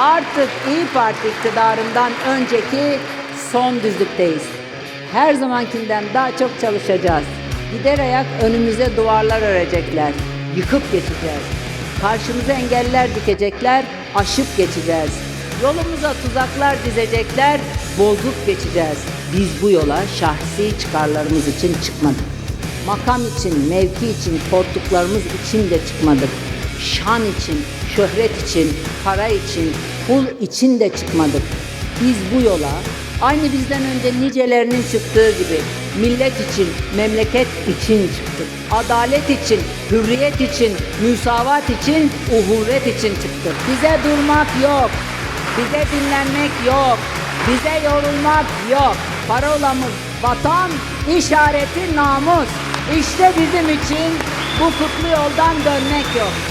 Artık İyi Parti iktidarından önceki son düzlükteyiz. Her zamankinden daha çok çalışacağız. Gider ayak önümüze duvarlar örecekler. Yıkıp geçeceğiz. Karşımıza engeller dikecekler, aşıp geçeceğiz. Yolumuza tuzaklar dizecekler, bozup geçeceğiz. Biz bu yola şahsi çıkarlarımız için çıkmadık. Makam için, mevki için, korktuklarımız için de çıkmadık. Şan için, şöhret için, para için, pul için de çıkmadık. Biz bu yola aynı bizden önce nicelerinin çıktığı gibi millet için, memleket için çıktık. Adalet için, hürriyet için, müsavat için, uhuvvet için çıktık. Bize durmak yok. Bize dinlenmek yok. Bize yorulmak yok. Parolamız vatan, işareti namus. İşte bizim için bu kutlu yoldan dönmek yok.